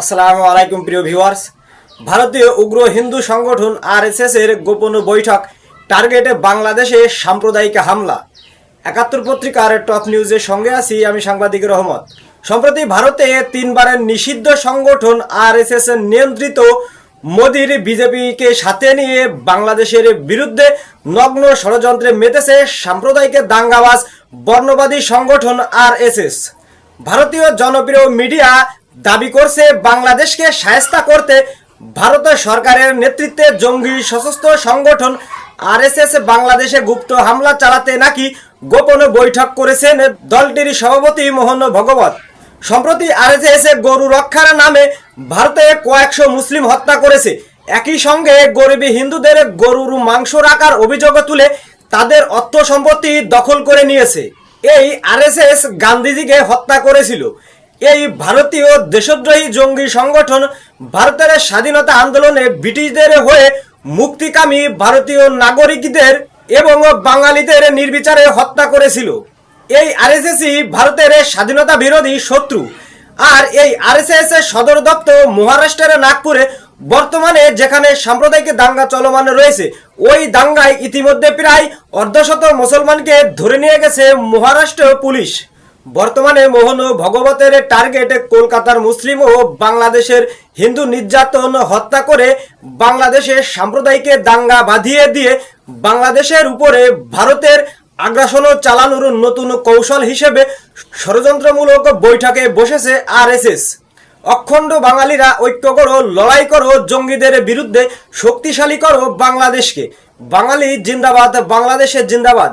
আসসালামু আলাইকুম প্রিয় ভিউয়ার্স। ভারতীয় উগ্র হিন্দু সংগঠন আরএসএস এর গোপন বৈঠক টার্গেটে বাংলাদেশে সাম্প্রদায়িক হামলা। একাত্তর পত্রিকার টপ নিউজের সঙ্গে আছি আমি সাংবাদিক রহমত। সম্প্রতি ভারতে তিনবারের নিষিদ্ধ সংগঠন আরএসএস নিয়ন্ত্রিত মোদির বিজেপিকে সাথে নিয়ে বাংলাদেশের বিরুদ্ধে নগ্ন ষড়যন্ত্রে মেতেছে সাম্প্রদায়িক দাঙ্গাবাজ বর্ণবাদী সংগঠন আরএসএস ভারতীয় জনপ্রিয় মিডিয়া দাবি করছে, বাংলাদেশকে সায়স্তা করতে ভারতের সরকারের নেতৃত্বে জঙ্গি সশস্ত্র সংগঠন আরএসএস বাংলাদেশে গুপ্ত হামলা চালাতে নাকি গোপন বৈঠক করেছেন দলটির সভাপতি মোহন ভগবত। সম্প্রতি আরএসএস গরু রক্ষার নামে ভারতে কয়েকশো মুসলিম হত্যা করেছে। একই সঙ্গে গরিবী হিন্দুদের গরুর মাংস রাখার অভিযোগ তুলে তাদের অর্থ সম্পত্তি দখল করে নিয়েছে। এই আরএসএস গান্ধীজিকে হত্যা করেছিল। এই ভারতীয় দেশদ্রোহী জঙ্গি সংগঠন ভারতের স্বাধীনতা আন্দোলনে ব্রিটিশদের হয়ে মুক্তিকামী ভারতীয় নাগরিকদের এবং বাঙালিদের নির্বিচারে হত্যা করেছিল। এই আরএসএসই ভারতের স্বাধীনতা বিরোধী শত্রু। আর এই আরএসএস এর সদর দপ্তর মহারাষ্ট্রের নাগপুরে বর্তমানে যেখানে সাম্প্রদায়িক দাঙ্গা চলমান রয়েছে, ওই দাঙ্গায় ইতিমধ্যে প্রায় অর্ধশত মুসলমানকে ধরে নিয়ে গেছে মহারাষ্ট্র পুলিশ। বর্তমানে মোহন ভগবতের টার্গেট কলকাতার মুসলিম ও বাংলাদেশের হিন্দু নির্যাতন হত্যা করে বাংলাদেশে সাম্প্রদায়িক দাঙ্গা বাঁধিয়ে দিয়ে বাংলাদেশের উপরে ভারতের আগ্রাসন চালানোর নতুন কৌশল হিসেবে ষড়যন্ত্রমূলক বৈঠকে বসেছে আরএসএস। অখণ্ড বাঙালিরা ঐক্য করো লড়াই করো জঙ্গিদের বিরুদ্ধে শক্তিশালী করো বাংলাদেশকে। বাঙালি জিন্দাবাদ বাংলাদেশের জিন্দাবাদ।